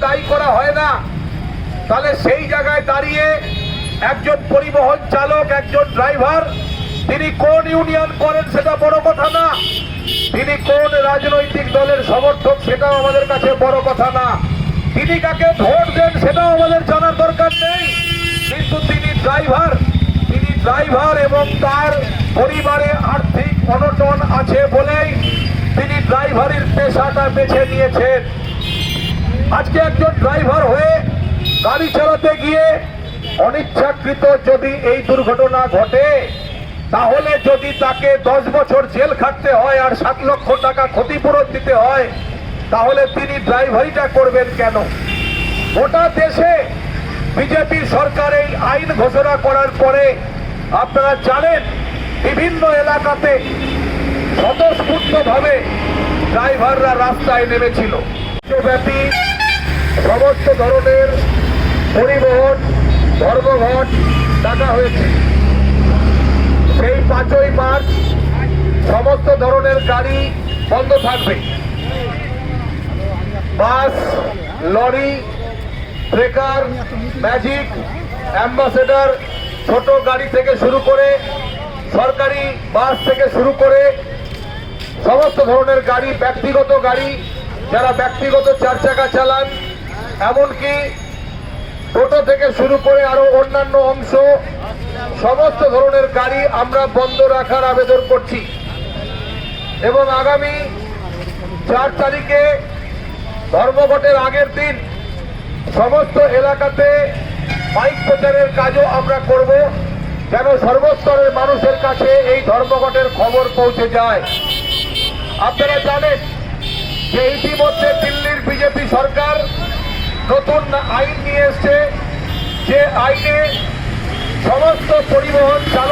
দায়ী করা হয় না। তাহলে সেই জায়গায় দাঁড়িয়ে একজন পরিবহন চালক, একজন ড্রাইভার, তিনি কোন ইউনিয়ন করেন সেটা বড় কথা না। তিনি কোন রাজনৈতিক দলের সমর্থক সেটাও আমাদের কাছে বড় কথা না। তিনি কাকে ভোট দেন সেটাও আমাদের জানার দরকার নেই। কিন্তু তিনি ড্রাইভার তিনি ড্রাইভার এবং তার পরিবারে আর্থিক অনটন আছে বলেই তিনি ড্রাইভারের পেশাটা বেছে নিয়েছেন। আজকে একজন ড্রাইভার হয়ে গাড়ি চালাতে গিয়ে অনিচ্ছাকৃত যদি এই দুর্ঘটনা ঘটে, তাহলে যদি তাকে দশ বছর জেল খাটতে হয় আর সাত লক্ষ টাকা ক্ষতিপূরণ দিতে হয়, তাহলে তিনি ড্রাইভারিটা করবেন কেন? গোটা দেশে বিজেপি সরকার এই আইন ঘোষণা করার পরে আপনারা জানেন, বিভিন্ন এলাকাতে স্বতঃস্ফূর্তভাবে ড্রাইভাররা রাস্তায় নেমেছিল। ব্যাপী সমস্ত ধরনের পরিবহন, ধর্মঘট ডাকা হয়েছে। সেই পাঁচই মার্চ সমস্ত ধরনের গাড়ি বন্ধ থাকবে। Bus, lorry trekker magic, ambassador, ছোট গাড়ি থেকে শুরু করে সরকারি বাস থেকে শুরু করে সমস্ত ধরনের গাড়ি, ব্যক্তিগত গাড়ি, যারা ব্যক্তিগত চার চাকা চালান এমনকি টোটো থেকে শুরু করে আরও অন্যান্য অংশ, সমস্ত ধরনের গাড়ি আমরা বন্ধ রাখার আবেদন করছি। এবং আগামী চার তারিখে ধর্মঘটের আগের দিন সমস্ত এলাকাতে বাইক প্রচারের কাজও আমরা করব, যেন সর্বস্তরের মানুষের কাছে এই ধর্মঘটের খবর পৌঁছে যায়। আপনারা জানেন যে ইতিমধ্যে দিল্লির বিজেপি নতুন আইন নিয়ে এসছে। যে আইনে সমস্ত পরিবহন চালক